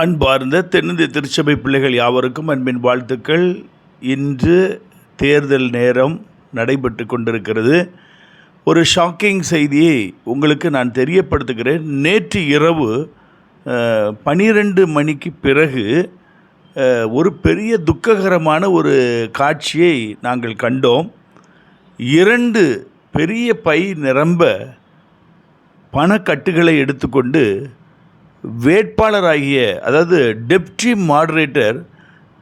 அன்பார்ந்த தென்னிந்திய திருச்சபை பிள்ளைகள் யாவருக்கும் அன்பின் வாழ்த்துக்கள். இன்று தேர்தல் நேரம் நடைபெற்று கொண்டிருக்கிறது. ஒரு ஷாக்கிங் செய்தியை உங்களுக்கு நான் தெரியப்படுத்துகிறேன். நேற்று இரவு பனிரெண்டு மணிக்கு பிறகு ஒரு பெரிய துக்ககரமான ஒரு காட்சியை நாங்கள் கண்டோம். இரண்டு பெரிய பை நிரம்ப பணக்கட்டுகளை எடுத்துக்கொண்டு வேட்பாளராகிய அதாவது டெப்டி மாடரேட்டர்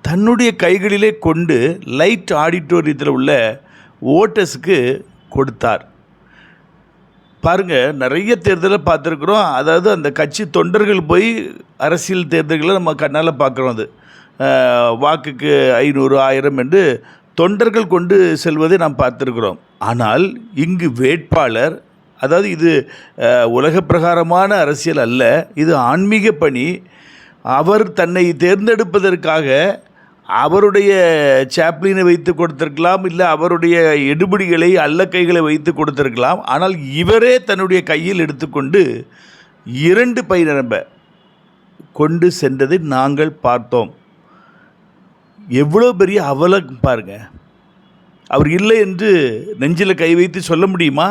தன்னுடைய கைகளிலே கொண்டு லைட் ஆடிட்டோரியத்தில் உள்ள ஓட்டர்ஸுக்கு கொடுத்தார். பாருங்க நிறைய தேர்தலை பார்த்துருக்குறோம். அதாவது அந்த கட்சி தொண்டர்கள் போய் அரசியல் தேர்தல்களை நம்ம கண்ணால் பார்க்குறோம் அது. வாக்குக்கு ஐநூறு ஆயிரம் என்று தொண்டர்கள் கொண்டு செல்வதை நாம் பார்த்துருக்குறோம். ஆனால் இங்கு வேட்பாளர் அதாவது இது உலக பிரகாரமான அரசியல் அல்ல. இது ஆன்மீக பணி. அவர் தன்னை தேர்ந்தெடுப்பதற்காக அவருடைய சாப்ளினை வைத்து கொடுத்திருக்கலாம் இல்லை அவருடைய எடுபுடிகளை அல்ல கைகளை வைத்து கொடுத்திருக்கலாம். ஆனால் இவரே தன்னுடைய கையில் எடுத்துக்கொண்டு இரண்டு பை நிரம்ப கொண்டு சென்றதை நாங்கள் பார்த்தோம். எவ்வளோ பெரிய அவலம் பாருங்க. அவர் இல்லை என்று நெஞ்சில் கை வைத்து சொல்ல முடியுமா?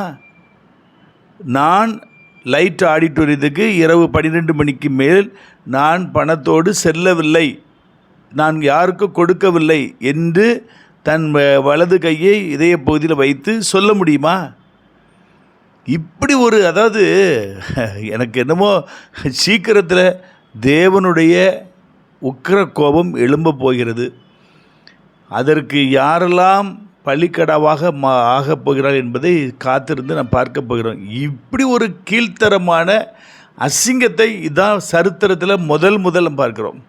நான் லைட் ஆடிட்டோரியத்துக்கு இரவு பன்னிரெண்டு மணிக்கு மேல் நான் பணத்தோடு செல்லவில்லை. நான் யாருக்கும் கொடுக்கவில்லை என்று தன் வ- வலது கையை இதய பகுதியில் வைத்து சொல்ல முடியுமா? இப்படி ஒரு அதாவது எனக்கு என்னமோ சீக்கிரத்தில் தேவனுடைய உக்கிர கோபம் எழும்ப போகிறது. அதற்கு யாரெல்லாம் பள்ளிக்கடாவாக மா ஆகப் போகிறார் என்பதை காத்திருந்து நாம் பார்க்க போகிறோம். இப்படி ஒரு கீழ்த்தரமான அசிங்கத்தை இதான் சரித்திரத்தில் முதல் முதல் பார்க்குறோம்.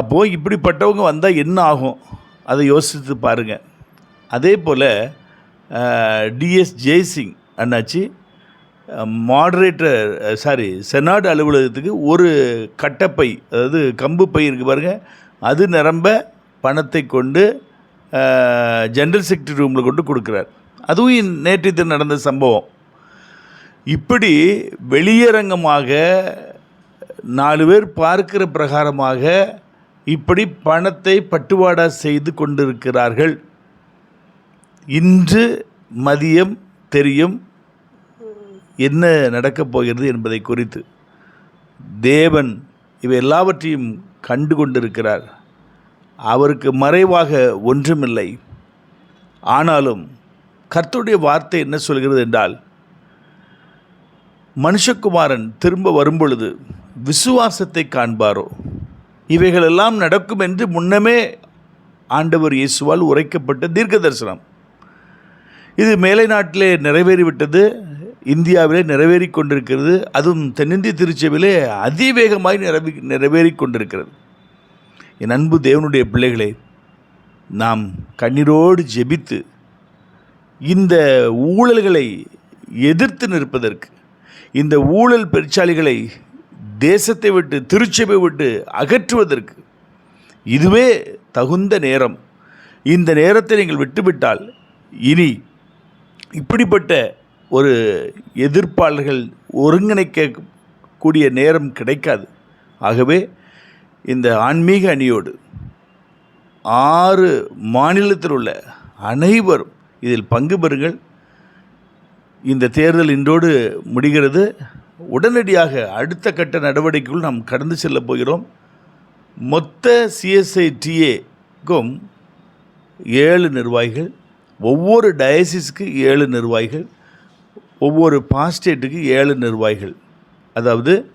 அப்போது இப்படிப்பட்டவங்க வந்தால் என்ன ஆகும்? அதை யோசித்து பாருங்கள் அதே போல் டிஎஸ் ஜெய்சிங் அண்ணாச்சி மாடரேட்டர் சாரி செனாட் அலுவலகத்துக்கு ஒரு கட்டப்பை அதாவது கம்பு பை இருக்குது பாருங்கள் அது நிரம்ப பணத்தை கொண்டு ஜென்ரல் செக்ரட்டரி ரூமில் கொண்டு கொடுக்குறார். அதுவும் இன்- நேற்று தினம் நடந்த சம்பவம். இப்படி வெளியரங்கமாக நாலு பேர் பார்க்கிற பிரகாரமாக இப்படி பணத்தை பட்டுவாடா செய்து கொண்டிருக்கிறார்கள். இன்று மதியம் தெரியும் என்ன நடக்கப் போகிறது என்பதை குறித்து. தேவன் இவை எல்லாவற்றையும் கண்டு கொண்டிருக்கிறார். அவருக்கு மறைவாக ஒன்றுமில்லை. ஆனாலும் கர்த்தருடைய வார்த்தை என்ன சொல்கிறது என்றால் மனுஷகுமாரன் திரும்ப வரும்பொழுது விசுவாசத்தை காண்பாரோ? இவைகளெல்லாம் நடக்கும் என்று முன்னமே ஆண்டவர் இயேசுவால் உரைக்கப்பட்ட தீர்க்க தரிசனம் இது மேலை நாட்டிலே நிறைவேறிவிட்டது இந்தியாவிலே நிறைவேறி கொண்டிருக்கிறது அதுவும் தென்னிந்திய திருச்சபையிலே அதிவேகமாய் நிறைவே நிறைவேறி கொண்டிருக்கிறது என் அன்பு தேவனுடைய பிள்ளைகளே நாம் கண்ணீரோடு ஜெபித்து இந்த ஊழல்களை எதிர்த்து நிற்பதற்கு இந்த ஊழல் பெருச்சாளிகளை தேசத்தை விட்டு திருச்சபை விட்டு அகற்றுவதற்கு இதுவே தகுந்த நேரம். இந்த நேரத்தை நீங்கள் விட்டுவிட்டால் இனி இப்படிப்பட்ட ஒரு எதிர்ப்பாளர்கள் ஒருங்கிணைக்க கூடிய நேரம் கிடைக்காது. ஆகவே இந்த ஆன்மீக அணியோடு ஆறு மாநிலத்தில் உள்ள அனைவரும் இதில் பங்கு பெறுங்கள். இந்த தேர்தல் இன்றோடு முடிகிறது. உடனடியாக அடுத்த கட்ட நடவடிக்கைக்குள் நாம் கடந்து செல்லப் போகிறோம். மொத்த சிஎஸ்ஐடிஏக்கும் ஏழு நிர்வாகிகள் ஒவ்வொரு டயசிஸ்க்கு ஏழு நிர்வாகிகள் ஒவ்வொரு பாஸ்டேட்டுக்கு ஏழு நிர்வாகிகள். அதாவது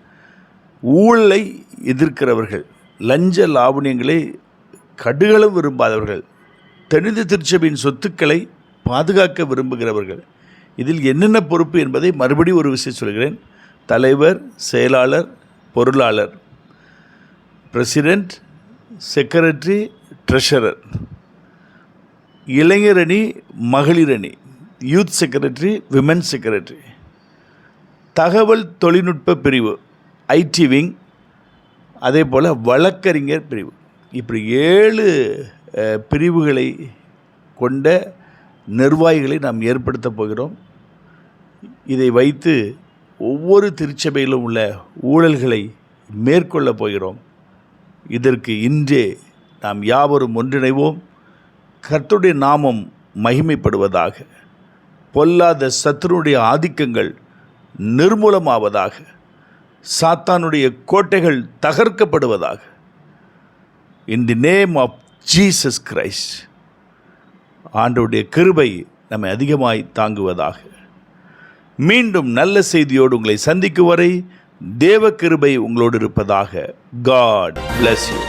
ஊழலை எதிர்க்கிறவர்கள். லஞ்ச லாவணியங்களை கடுகளவு விரும்பாதவர்கள் தெனிந்து திருச்சபையின் சொத்துக்களை பாதுகாக்க விரும்புகிறவர்கள். இதில் என்னென்ன பொறுப்பு என்பதை மறுபடியும் ஒரு விஷயம் சொல்கிறேன். தலைவர் செயலாளர் பொருளாளர் பிரசிடெண்ட் செக்ரட்டரி ட்ரெஷரர் இளைஞர் அணி யூத் செக்ரட்டரி விமன் செக்ரட்டரி. தகவல் தொழில்நுட்ப பிரிவு ஐடி விங் அதே போல் வழக்கறிஞர் பிரிவு. இப்படி ஏழு பிரிவுகளை கொண்ட நிர்வாகிகளை நாம் ஏற்படுத்தப் போகிறோம். இதை வைத்து ஒவ்வொரு திருச்சபையிலும் உள்ள ஊழல்களை மேற்கொள்ளப் போகிறோம். இதற்கு இன்றே நாம் யாவரும் ஒன்றிணைவோம். கர்த்தருடைய நாமம் மகிமைப்படுவதாக பொல்லாத சத்துருடைய ஆதிக்கங்கள் நிர்மூலமாவதாக சாத்தானுடைய கோட்டைகள் தகர்க்கப்படுவதாக. In the name of Jesus Christ ஆண்டவுடைய கிருபை நம்மை அதிகமாய் தாங்குவதாக. மீண்டும் நல்ல செய்தியோடு உங்களை சந்திக்கும் வரை தேவ கிருபை உங்களோடு இருப்பதாக காட் பிளஸ் யூ